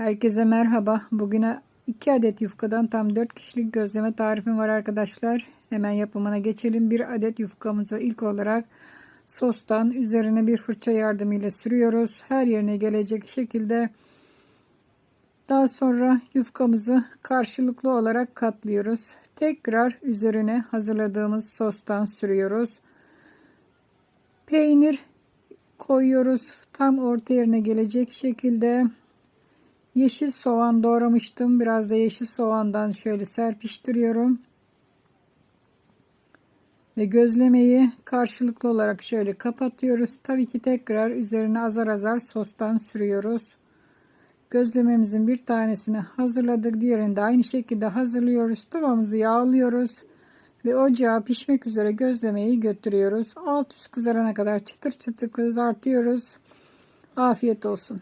Herkese merhaba. Bugüne 2 adet yufkadan tam 4 kişilik gözleme tarifim var arkadaşlar. Hemen yapımına geçelim. 1 adet yufkamızı ilk olarak sostan üzerine bir fırça yardımıyla sürüyoruz. Her yerine gelecek şekilde daha sonra yufkamızı karşılıklı olarak katlıyoruz. Tekrar üzerine hazırladığımız sostan sürüyoruz. Peynir koyuyoruz. Tam orta yerine gelecek şekilde yeşil soğan doğramıştım. Biraz da yeşil soğandan şöyle serpiştiriyorum. Ve gözlemeyi karşılıklı olarak şöyle kapatıyoruz. Tabii ki tekrar üzerine azar azar sostan sürüyoruz. Gözlememizin bir tanesini hazırladık. Diğerini de aynı şekilde hazırlıyoruz. Tavamızı yağlıyoruz. Ve ocağa pişmek üzere gözlemeyi götürüyoruz. Alt üst kızarana kadar çıtır çıtır kızartıyoruz. Afiyet olsun.